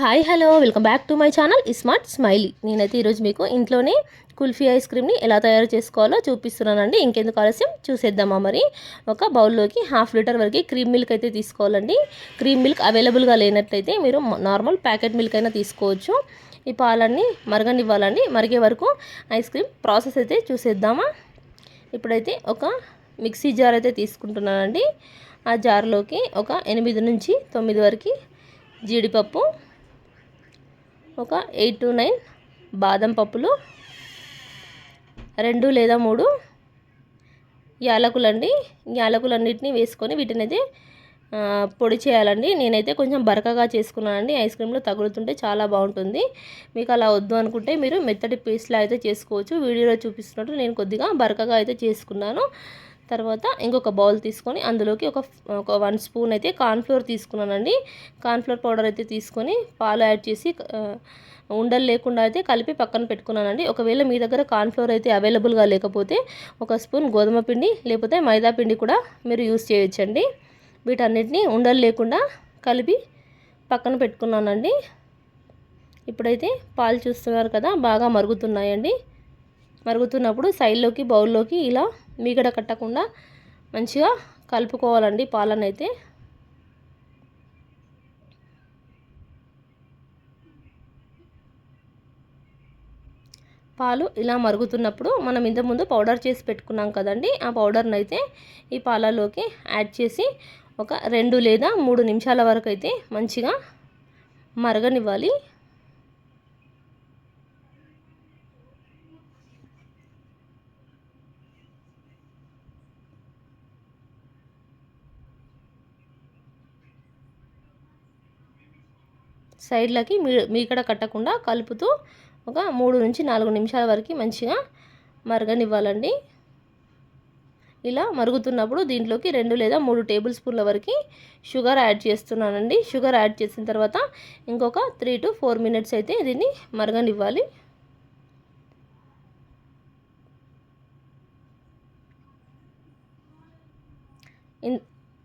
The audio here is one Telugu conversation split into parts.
Hi hello welcome back to my channel smart smiley. నేనైతే ఈరోజు మీకు ఇంట్లోనే కుల్ఫీ ఐస్ క్రీమ్ని ఎలా తయారు చేసుకోవాలో చూపిస్తున్నానండి. ఇంకెందుకు ఆలస్యం? చూసేద్దామా మరి? ఒక బౌల్లోకి హాఫ్ లీటర్ వరకు క్రీమ్ మిల్క్ అయితే తీసుకోవాలండి. క్రీమ్ మిల్క్ అవైలబుల్గా లేనట్లయితే మీరు నార్మల్ ప్యాకెట్ మిల్క్ అయినా తీసుకోవచ్చు. ఈ పాలన్నీ మరగనివ్వాలండి. మరిగే వరకు ఐస్ క్రీమ్ ప్రాసెస్ అయితే చూసేద్దామా? ఇప్పుడైతే ఒక మిక్సీ జార్ అయితే తీసుకుంటున్నానండి. ఆ జార్లోకి ఒక ఎనిమిది నుంచి తొమ్మిది వరకు జీడిపప్పు ఒక ఎయిట్ టు నైన్ బాదం పప్పులు రెండు లేదా మూడు యాలకులండి. యాలకులన్నిటిని వేసుకొని వీటిని అయితే పొడి చేయాలండి. నేనైతే కొంచెం బరకగా చేసుకున్నానండి. ఐస్ క్రీమ్లో తగులుతుంటే చాలా బాగుంటుంది. మీకు అలా వద్దు అనుకుంటే మీరు మెత్తటి పేస్ట్లా అయితే చేసుకోవచ్చు. వీడియోలో చూపిస్తున్నట్టు నేను కొద్దిగా బరకగా అయితే చేసుకున్నాను. తర్వాత ఇంకొక బౌల్ తీసుకొని అందులోకి ఒక ఒక వన్ స్పూన్ అయితే కార్న్ఫ్లోర్ తీసుకున్నానండి. కార్న్ఫ్లోర్ పౌడర్ అయితే తీసుకొని పాలు యాడ్ చేసి ఉండలు లేకుండా అయితే కలిపి పక్కన పెట్టుకున్నానండి. ఒకవేళ మీ దగ్గర కార్న్ఫ్లోర్ అయితే అవైలబుల్గా లేకపోతే ఒక స్పూన్ గోధుమ పిండి లేకపోతే మైదా పిండి కూడా మీరు యూస్ చేయొచ్చండి. వీటన్నిటిని ఉండలు లేకుండా కలిపి పక్కన పెట్టుకున్నానండి. ఇప్పుడైతే పాలు చూస్తున్నారు కదా బాగా మరుగుతున్నాయండి. మరుగుతున్నప్పుడు సైడ్లోకి బౌల్లోకి ఇలా మీగడ కట్టకుండా మంచిగా కలుపుకోవాలండి పాలనైతే. పాలు ఇలా మరుగుతున్నప్పుడు మనం ఇంతకుముందు పౌడర్ చేసి పెట్టుకున్నాం కదండి ఆ పౌడర్ని అయితే ఈ పాలలోకి యాడ్ చేసి ఒక రెండు లేదా మూడు నిమిషాల వరకు అయితే మంచిగా మరగనివ్వాలి. సైడ్లకి మీ మీకడ కట్టకుండా కలుపుతూ ఒక మూడు నుంచి నాలుగు నిమిషాల వరకు మంచిగా మరగనివ్వాలండి. ఇలా మరుగుతున్నప్పుడు దీంట్లోకి రెండు లేదా మూడు టేబుల్ స్పూన్ల వరకు షుగర్ యాడ్ చేస్తున్నానండి. షుగర్ యాడ్ చేసిన తర్వాత ఇంకొక త్రీ టు ఫోర్ మినిట్స్ అయితే దీన్ని మరగనివ్వాలి.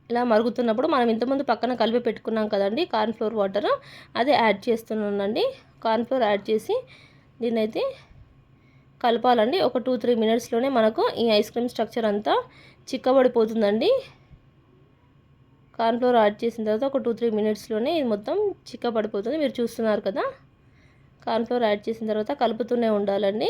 ఇలా మరుగుతున్నప్పుడు మనం ఇంతకుముందు పక్కన కలిపి పెట్టుకున్నాం కదండి కార్న్ఫ్లోర్ వాటర్ అదే యాడ్ చేస్తున్నానండి. కార్న్ఫ్లోర్ యాడ్ చేసి దీన్నైతే కలపాలండి. ఒక టూ త్రీ మినిట్స్లోనే మనకు ఈ ఐస్ క్రీమ్ స్ట్రక్చర్ అంతా చిక్కబడిపోతుందండి. కార్న్ఫ్లోర్ యాడ్ చేసిన తర్వాత ఒక టూ త్రీ మినిట్స్లోనే ఇది మొత్తం చిక్కబడిపోతుంది. మీరు చూస్తున్నారు కదా? కార్న్ఫ్లోర్ యాడ్ చేసిన తర్వాత కలుపుతూనే ఉండాలండి.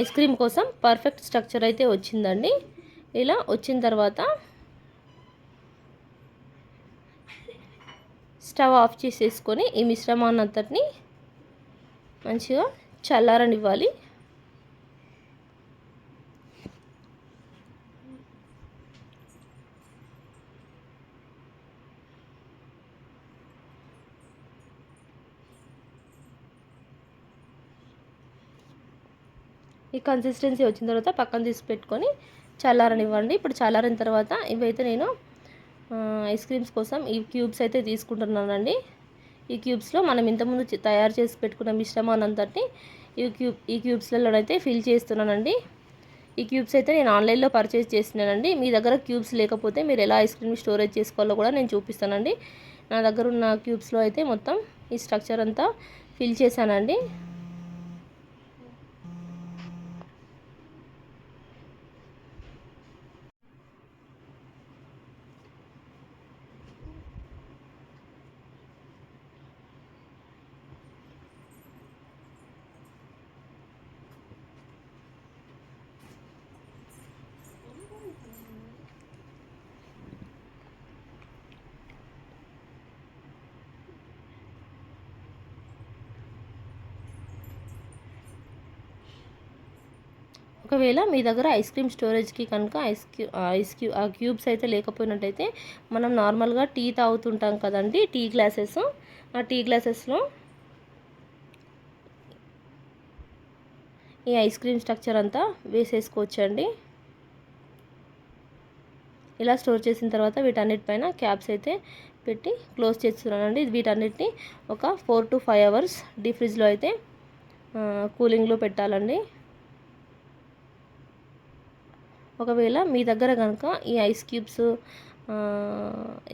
ఐస్ క్రీమ్ కోసం పర్ఫెక్ట్ స్ట్రక్చర్ అయితే వచ్చిందండి. ఇలా వచ్చిన తర్వాత స్టవ్ ఆఫ్ చేసేసుకొని ఈ మిశ్రమాన్ని అంతటిని మంచిగా చల్లారనివ్వాలి. ఈ కన్సిస్టెన్సీ వచ్చిన తర్వాత పక్కన తీసి పెట్టుకొని చల్లారనివ్వండి. ఇప్పుడు చల్లారిన తర్వాత ఇవైతే నేను ఐస్ క్రీమ్స్ కోసం ఈ క్యూబ్స్ అయితే తీసుకుంటున్నానండి. ఈ క్యూబ్స్లో మనం ఇంతకుముందు తయారు చేసి పెట్టుకున్న మిశ్రమాన్ని ఈ క్యూబ్ ఈ క్యూబ్స్లలోనైతే ఫిల్ చేస్తున్నానండి. ఈ క్యూబ్స్ అయితే నేను ఆన్లైన్లో పర్చేస్ చేసినానండి. మీ దగ్గర క్యూబ్స్ లేకపోతే మీరు ఎలా ఐస్ క్రీమ్ స్టోరేజ్ చేసుకోవాలో కూడా నేను చూపిస్తానండి. నా దగ్గర ఉన్న క్యూబ్స్లో అయితే మొత్తం ఈ స్ట్రక్చర్ అంతా ఫిల్ చేశానండి. ఒకవేళ మీ దగ్గర ఐస్ క్రీమ్ స్టోరేజ్కి కనుక ఐస్ క్యూ ఐస్ క్యూ ఆ క్యూబ్స్ అయితే లేకపోయినట్టయితే మనం నార్మల్గా టీ తాగుతుంటాం కదండి టీ గ్లాసెస్. ఆ టీ గ్లాసెస్లో ఈ ఐస్ క్రీమ్ స్ట్రక్చర్ అంతా వేసేసుకోవచ్చండి. ఇలా స్టోర్ చేసిన తర్వాత వీటన్నిటిపైన క్యాప్స్ అయితే పెట్టి క్లోజ్ చేస్తున్నానండి. వీటన్నిటిని ఒక ఫోర్ టు ఫైవ్ అవర్స్ డీ ఫ్రిడ్జ్లో అయితే కూలింగ్లో పెట్టాలండి. ఒకవేళ మీ దగ్గర కనుక ఈ ఐస్ క్యూబ్స్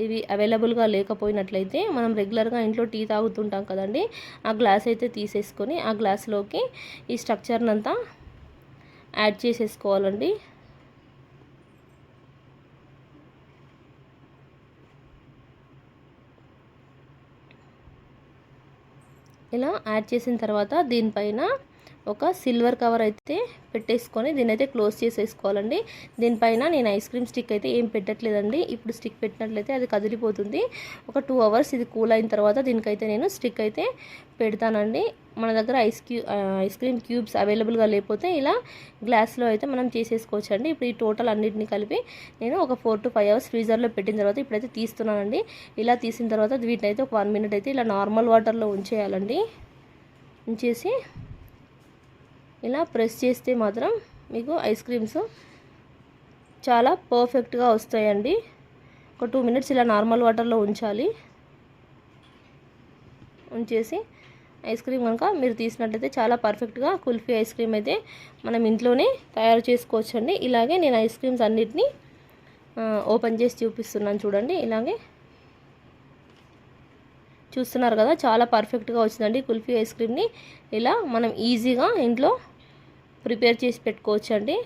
ఇవి అవైలబుల్గా లేకపోయినట్లయితే మనం రెగ్యులర్గా ఇంట్లో టీ తాగుతుంటాం కదండి ఆ గ్లాస్ అయితే తీసేసుకొని ఆ గ్లాస్లోకి ఈ స్ట్రక్చర్ని అంతా యాడ్ చేసేసుకోవాలండి. ఇలా యాడ్ చేసిన తర్వాత దీనిపైన ఒక సిల్వర్ కవర్ అయితే పెట్టేసుకొని దీని అయితే క్లోజ్ చేసేసుకోవాలండి. దీనిపైన నేను ఐస్ క్రీమ్ స్టిక్ అయితే ఏం పెట్టట్లేదండి. ఇప్పుడు స్టిక్ పెట్టినట్లయితే అది కదిలిపోతుంది. ఒక టూ అవర్స్ ఇది కూల్ అయిన తర్వాత దీనికైతే నేను స్టిక్ అయితే పెడతానండి. మన దగ్గర ఐస్ క్యూ ఐస్ క్రీమ్ క్యూబ్స్ అవైలబుల్గా లేకపోతే ఇలా గ్లాస్లో అయితే మనం చేసేసుకోవచ్చు అండి ఇప్పుడు ఈ టోటల్ అన్నిటిని కలిపి నేను ఒక ఫోర్ టు ఫైవ్ అవర్స్ ఫ్రీజర్లో పెట్టిన తర్వాత ఇప్పుడైతే తీస్తున్నానండి. ఇలా తీసిన తర్వాత వీటిని అయితే ఒక వన్ మినిట్ అయితే ఇలా నార్మల్ వాటర్లో ఉంచేయాలండి. ఉంచేసి ఇలా ప్రెస్ చేస్తే మాత్రం మీకు ఐస్ క్రీమ్స్ చాలా పర్ఫెక్ట్గా వస్తాయండి. ఒక టూ మినిట్స్ ఇలా నార్మల్ వాటర్లో ఉంచాలి. ఉంచేసి ఐస్ క్రీమ్ కనుక మీరు తీసినట్టయితే చాలా పర్ఫెక్ట్గా కుల్ఫీ ఐస్ క్రీమ్ అయితే మనం ఇంట్లోనే తయారు చేసుకోవచ్చండి. ఇలాగే నేను ఐస్ క్రీమ్స్ అన్నిటినీ ఓపెన్ చేసి చూపిస్తున్నాను చూడండి. ఇలాగే చూస్తున్నారు కదా చాలా పర్ఫెక్ట్గా వచ్చిందండి కుల్ఫీ ఐస్ క్రీమ్ని. ఇలా మనం ఈజీగా ఇంట్లో ప్రిపేర్ చేసి పెట్టుకోవచ్చు అండి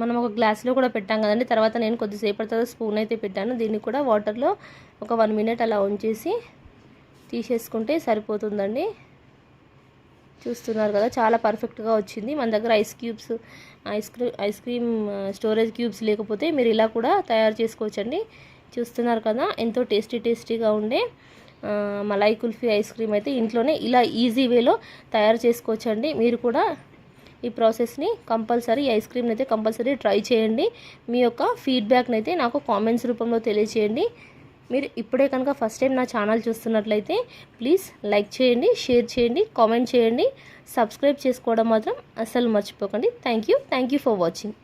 మనం ఒక గ్లాస్లో కూడా పెట్టాం కదండి. తర్వాత నేను కొద్దిసేపటి తర్వాత స్పూన్ అయితే పెట్టాను. దీన్ని కూడా వాటర్లో ఒక వన్ మినిట్ అలా ఉంచేసి తీసేసుకుంటే సరిపోతుందండి. చూస్తున్నారు కదా చాలా పర్ఫెక్ట్గా వచ్చింది. మన దగ్గర ice cubes ice cream ice cream storage cubes లేకపోతే మీరు ఇలా కూడా తయారు చేసుకోవచ్చండి. చూస్తున్నారు కదా ఎంతో టేస్టీ టేస్టీగా ఉండే మలై కుల్ఫీ ఐస్ క్రీమ్ అయితే ఇంట్లోనే ఇలా ఈజీ వేలో తయారు చేసుకోవచ్చండి. మీరు కూడా ఈ ప్రాసెస్ని కంపల్సరీ ఐస్ క్రీమ్ని అయితే కంపల్సరీ ట్రై చేయండి. మీ యొక్క ఫీడ్బ్యాక్ని అయితే నాకు కామెంట్స్ రూపంలో తెలియచేయండి. మీరు ఇప్పుడే కనుక ఫస్ట్ టైం నా ఛానల్ చూస్తున్నట్లయితే ప్లీజ్ లైక్ చేయండి షేర్ చేయండి కామెంట్ చేయండి. సబ్స్క్రైబ్ చేసుకోవడం మాత్రం అస్సలు మర్చిపోకండి. Thank you. Thank you for watching.